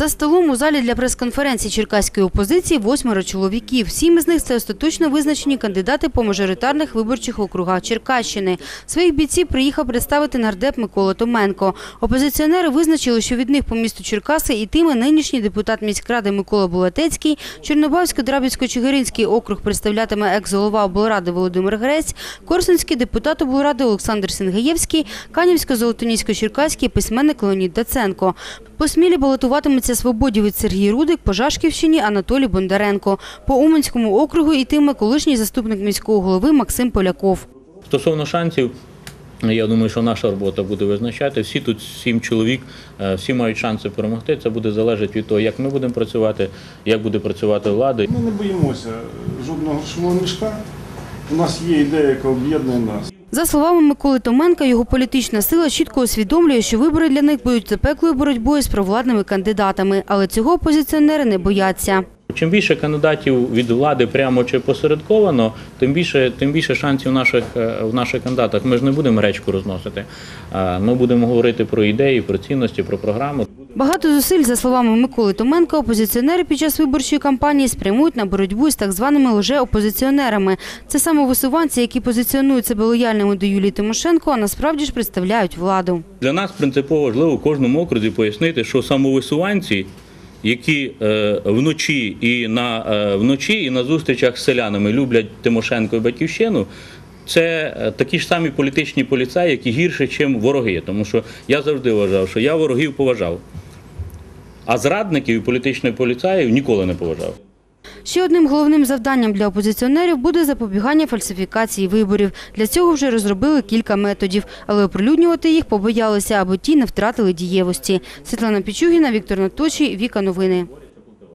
За столом у залі для прес-конференції черкаської опозиції восьмеро чоловіків. Сім із них – це остаточно визначені кандидати по мажоритарних виборчих округах Черкащини. Своїх бійців приїхав представити нардеп Микола Томенко. Опозиціонери визначили, що від них по місту Черкаси ітиме нинішній депутат міськради Микола Булатецький, Чорнобавсько-Драбівсько-Чигиринський округ представлятиме екс-голова облради Володимир Грець, Корсунський депутат облради Олександр Сінгеєвський, Канівсько-Золотонісько-Черкаський письменник Леонід Даценко. По Смілі балотуватиметься свободівець Сергій Рудик, по Жашківщині Анатолій Бондаренко. По Уманському округу йтиме колишній заступник міського голови Максим Поляков. Стосовно шансів, я думаю, що наша робота буде визначати. Всі тут сім чоловік, е, всі мають шанси перемогти. Це буде залежати від того, як ми будемо працювати, як буде працювати влада. Ми не боїмося жодного грошового мішка. У нас є ідея, яка об'єднує нас. За словами Миколи Томенка, його політична сила чітко усвідомлює, що вибори для них будуть запеклою боротьбою з провладними кандидатами. Але цього опозиціонери не бояться. Чим більше кандидатів від влади прямо чи посередковано, тим більше, тим більше шансів в наших, е, в наших кандидатах. Ми ж не будемо речку розносити. Е, Ми будемо говорити про ідеї, про цінності, про програму. Багато зусиль, за словами Миколи Томенка, опозиціонери під час виборчої кампанії спрямують на боротьбу з так званими лже-опозиціонерами. Це самовисуванці, які позиціонують себе лояльними до Юлії Тимошенко, а насправді ж представляють владу. Для нас принципово важливо кожному окрузі пояснити, що самовисуванці, які е, вночі і на е, вночі і на зустрічах з селянами люблять Тимошенко і Батьківщину. Це е, такі ж самі політичні поліцаї, які гірше, ніж вороги. Тому що я завжди вважав, що я ворогів поважав, а зрадників і політичних поліцаїв ніколи не поважав. Ще одним головним завданням для опозиціонерів буде запобігання фальсифікації виборів. Для цього вже розробили кілька методів, але оприлюднювати їх побоялися, аби ті не втратили дієвості. Світлана Пічугіна, Віктор Наточий, Віка Новини.